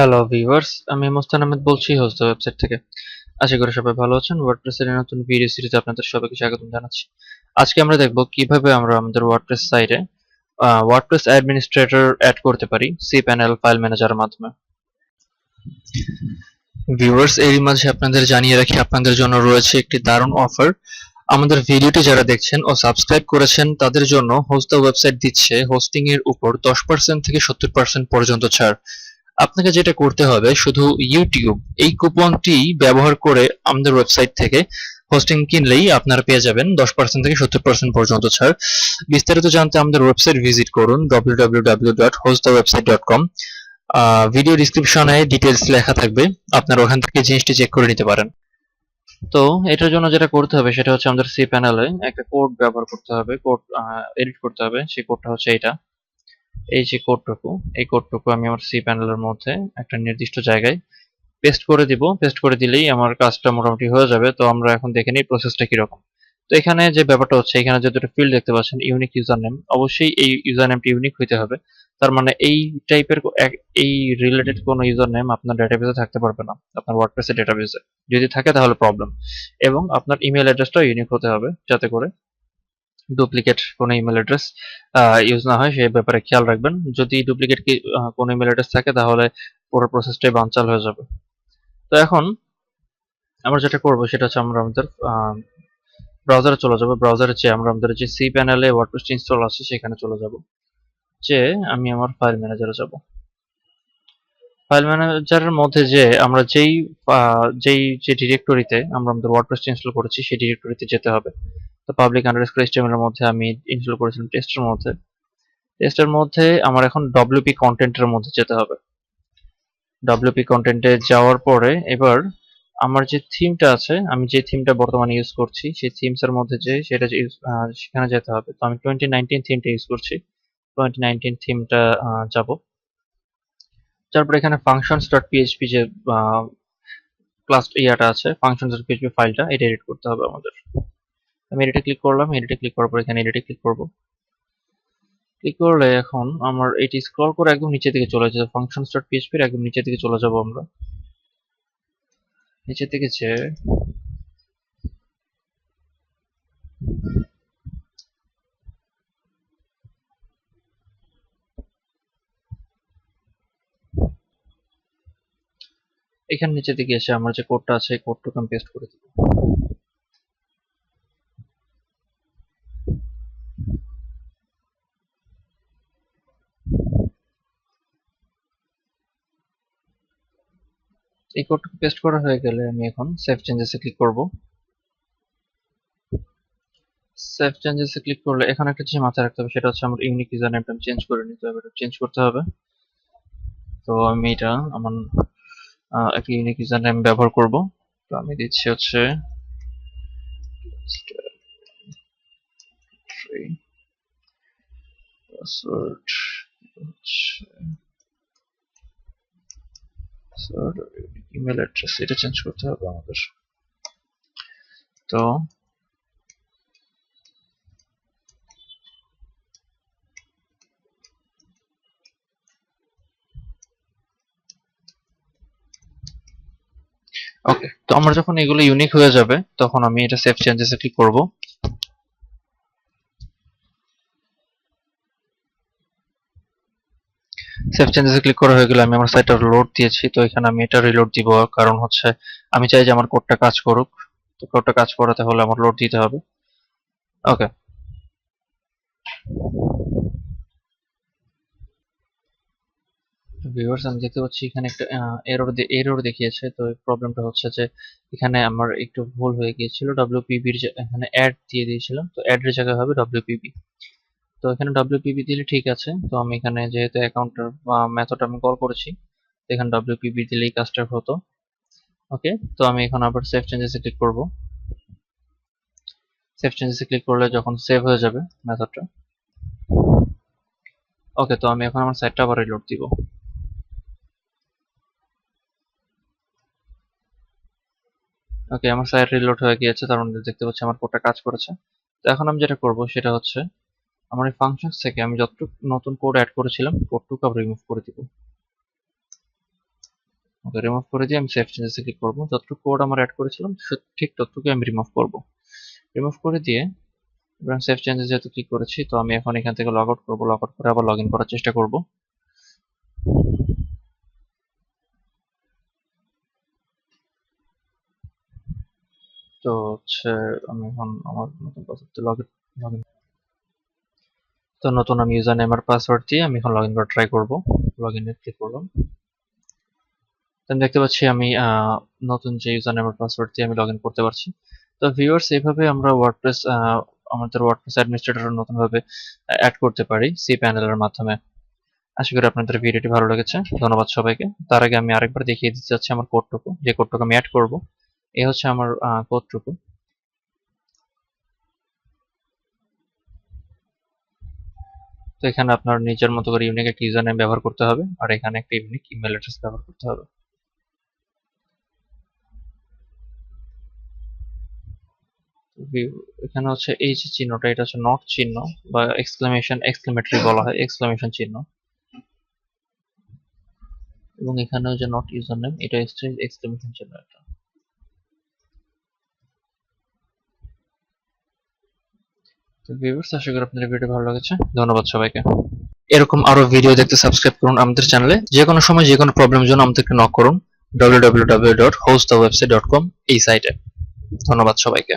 Hello viewers আমি মোস্তান আহমেদ বলছি host website থেকে। আশা করি সবাই ভালো আছেন। ওয়ার্ডপ্রেসের নতুন ভিডিও সিরিজে আপনাদের সবাইকে স্বাগতম জানাচ্ছি। আজকে আমরা দেখব কীভাবে আমরা আমাদের ওয়ার্ডপ্রেস সাইটে ওয়ার্ডপ্রেস অ্যাডমিনিস্ট্রেটর অ্যাড করতে পারি সি প্যানেল ফাইল ম্যানেজারের মাধ্যমে। ভিউয়ার্স এরই মাঝে আপনাদের জানিয়ে রাখি, আপনাদের জন্য রয়েছে একটি দারুণ অফার আমাদের ভিডিওটি যারা দেখছেন ও সাবস্ক্রাইব করেছেন, তাদের জন্য হোস্ট ওয়েবসাইট দিচ্ছে হোস্টিং এর উপর দশ পার্সেন্ট থেকে সত্তর পার্সেন্ট পর্যন্ত ছাড়। আপনাকে যেটা করতে হবে, শুধু ইউটিউব এই কুপনটি ব্যবহার করে আমাদের ওয়েবসাইট থেকে হোস্টিং কিনলেই আপনারা পেয়ে যাবেন দশ পার্সেন্ট থেকে সত্তর পার্সেন্ট পর্যন্ত ছাড়। বিস্তারিত জানতে আমাদের ওয়েবসাইট ভিজিট করুন www.hostthewebsite.com ভিডিও ডিসক্রিপশনে ডিটেলস লেখা থাকবে, আপনারা ওখান থেকে জিনিসটি চেক করে নিতে পারেন। তো, এটার জন্য যেটা করতে হবে, সেটা হচ্ছে আমাদের সি প্যানেলে একটা কোড ব্যবহার করতে হবে কোড এডিট করতে হবে, সেই কোডটা হচ্ছে এটা এই যে কোডটুকু, এই কোডটুকু আমি আমার সি প্যানেলের মধ্যে একটা নির্দিষ্ট জায়গায় পেস্ট করে দিব। পেস্ট করে দিলেই আমার কাজটা মোটামুটি হয়ে যাবে। তো আমরা এখন দেখে নিই প্রসেসটা কীরকম। তো এখানে যে ব্যাপারটা হচ্ছে, এখানে যে দুটো ফিল্ড দেখতে পাচ্ছেন ইউনিক ইউজার নেম অবশ্যই এই ইউজার নেমটি ইউনিক হইতে হবে। তার মানে এই টাইপের এই রিলেটেড কোনো ইউজার নেম আপনার ডেটাবেসে থাকতে পারবে না, আপনার ওয়ার্ডপ্রেসের ডেটাবেসে যদি থাকে তাহলে প্রবলেম এবং আপনার ইমেল অ্যাড্রেসটাও ইউনিক হতে হবে, যাতে করে ডুপ্লিকেট কোনো ইমেল অ্যাড্রেস ইউজ না হয়, সেই ব্যাপারে খেয়াল রাখবেন। যদি ডুপ্লিকেট কি কোনো ইমেল অ্যাড্রেস থাকে, তাহলে পুরো প্রসেসটাই বানচাল হয়ে যাবে। তো এখন আমরা যেটা করব, সেটা হচ্ছে আমরা আমাদের ব্রাউজারে চলে যাব। ব্রাউজারে চেয়ে আমরা আমাদের যে সি প্যানেলে ওয়ার্ডপ্রেস ইনস্টল আছে, সেখানে চলে যাব। যে আমি আমার ফাইল ম্যানেজারে যাব। ফাইল ম্যানেজারের মধ্যে যে আমরা যেই যেই যে ডিরেক্টরিতে আমরা আমাদের ওয়ার্ডপ্রেস ইনস্টল করেছি, সেই ডিরেক্টরিতে যেতে হবে। তো পাবলিক আন্ডারস্কোর এর মধ্যে আমি ইনস্টল করেছিলাম টেস্টের মধ্যে। টেস্টের মধ্যে আমার এখন ডব্লিউপি কন্টেন্টের মধ্যে যেতে হবে। ডব্লিউপি কন্টেন্টে যাওয়ার পরে এবার আমার যে থিমটা আছে, আমি যে থিমটা বর্তমানে ইউজ করছি, সেই থিমস এর মধ্যে যে সেটা সেখানে যেতে হবে। তো আমি টোয়েন্টি নাইনটিন থিমটা ইউজ করছি। টোয়েন্টি নাইনটিন থিমটা যাব। তারপর এখানে ফাংশনস ডট পিএইচপি যে ক্লাস ইয়াটা আছে ফাংশনস ডট পিএইচপি ফাইলটা এটা এডিট করতে হবে আমাদের। আমি এডিটে ক্লিক করলাম এডিটে ক্লিক করার পর এখানে এডিটে ক্লিক করব। ক্লিক করলে এখন আমার এটি স্ক্রল করে একদম নিচে দিকে চলে যাবে ফাংশন ডট পিএইচপি এর একদম নিচে দিকে চলে যাব আমরা। নিচে দিকে যে এখানে নিচে দিকে এসে আমার যে কোডটা আছে, এই কোডটুকু আমি পেস্ট করে দেবো। এই কোডটা পেস্ট করা হয়ে গেলে আমি এখন সেভ চেঞ্জেসে ক্লিক করব। সেভ চেঞ্জেসে ক্লিক করলে এখানে একটা জিনিস মাথায় রাখতে হবে, সেটা হচ্ছে আমার ইউনিক ইউজার নেমটা চেঞ্জ করে নিতে হবে, এটা চেঞ্জ করতে হবে। তো আমি এটা আমার একটা ইউনিক ইউজার নেম ব্যবহার করব। তো আমি দিচ্ছি হচ্ছে পাসওয়ার্ড হচ্ছে ইমেল অ্যাড্রেস এটা চেঞ্জ করতে হবে আমাদের। তো ওকে তো আমার যখন এগুলো ইউনিক হয়ে যাবে, তখন আমি এটা সেভ চেঞ্জেসে ক্লিক করব। সেভ চেঞ্জেসে ক্লিক করা হয়ে গেলে আমি আমার সাইটটা লোড দিয়েছি, তো এখানে আমি এটা রিলোড দিব। কারণ হচ্ছে আমি চাই যে আমার কোডটা কাজ করুক। তো কোডটা কাজ করাতে হলে আমার লোড দিতে হবে। ওকে ভিউয়ার্স আমি দেখতে পাচ্ছি এখানে একটা এরর এরর দেখিয়েছে। তো প্রবলেমটা হচ্ছে যে এখানে আমার একটু ভুল হয়ে গিয়েছিল। ডব্লিউপিবির এখানে অ্যাড দিয়ে দিয়েছিলাম। তো অ্যাডের জায়গায় হবে ডব্লিউপিবি তো এখানে ডব্লিউপিবি দিলে ঠিক আছে। তো আমি এখানে যেহেতু অ্যাকাউন্টের মেথড আমি কল করেছি এখানে ডব্লিউপিবি দিলেই কাজটা হতো। ওকে তো আমি এখন আবার সেভ চেঞ্জেসে ক্লিক করব। সেভ চেঞ্জেসে ক্লিক করলে যখন সেভ হয়ে যাবে মেথডটা ওকে তো আমি এখন আমার সাইটটা আবার রিলোড দিব। ওকে আমার সাইট রিলোড হয়ে গিয়েছে, তার মধ্যে দেখতে পাচ্ছি আমার কোডটা কাজ করেছে। তো এখন আমি যেটা করব, সেটা হচ্ছে আমার এই ফাংশনস থেকে আমি যতটুকু নতুন কোড অ্যাড করেছিলাম কোডটুকু আবার রিমুভ করে দিব। ওকে রিমুভ করে দিয়ে আমি সেভ চেঞ্জেসে ক্লিক করব। যতটুকু কোড আমার অ্যাড করেছিলাম ঠিক ততটুকু আমি রিমুভ করব। রিমুভ করে দিয়ে এবং সেভ চেঞ্জেস যেহেতু ক্লিক করেছি, তো আমি এখন এখান থেকে লগ আউট করব। লগ আউট করে আবার লগ ইন করার চেষ্টা করব। তো হচ্ছে আমি এখন আমার নতুন লগ লগ ইন তো নতুন আমি ইউজার নেম আর পাসওয়ার্ড দিয়ে আমি এখন লগ ইন করা ট্রাই করব। লগ ইনে ক্লিক করলাম। দেখতে পাচ্ছি আমি নতুন যে ইউজার নেম আর পাসওয়ার্ড দিয়ে আমি লগ ইন করতে পারছি। তো ভিউয়ার্স এইভাবে আমরা ওয়ার্ডপ্রেস আমাদের ওয়ার্ডপ্রেস অ্যাডমিনিস্ট্রেটর নতুনভাবে অ্যাড করতে পারি সি প্যানেলের মাধ্যমে। আশা করি আপনাদের ভিডিওটি ভালো লেগেছে। ধন্যবাদ সবাইকে। তার আগে আমি আরেকবার দেখিয়ে দিতে চাচ্ছি আমার কোডটুকু যে কোডটুকু আমি অ্যাড করব এই হচ্ছে আমার কোডটুকু তো এখানে আপনার নিজের মতো করে ইউনিক একটা ইউজার নেম ব্যবহার করতে হবে আর এখানে একটা ইউনিক ইমেল অ্যাড্রেস ব্যবহার করতে হবে। এখানে হচ্ছে এই যে চিহ্নটা, এটা হচ্ছে নট চিহ্ন বা এক্সক্লামেশন এক্সক্লেমেটরি বলা হয় এক্সক্লামেশন চিহ্ন। এবং এখানেও যে নট ইউজার নেম এটা এক্সক্লেমেশন চিহ্ন একটা। তো ভিউয়ার্স আশা করি আপনাদের ভিডিও ভালো লেগেছে। ধন্যবাদ সবাইকে। এরকম আরও ভিডিও দেখতে সাবস্ক্রাইব করুন আমাদের চ্যানেলে যে কোনো সময় যে কোনো প্রবলেম জন্য আমাদেরকে নক করুন। www.hostthewebsite.com এই সাইটে ধন্যবাদ সবাইকে।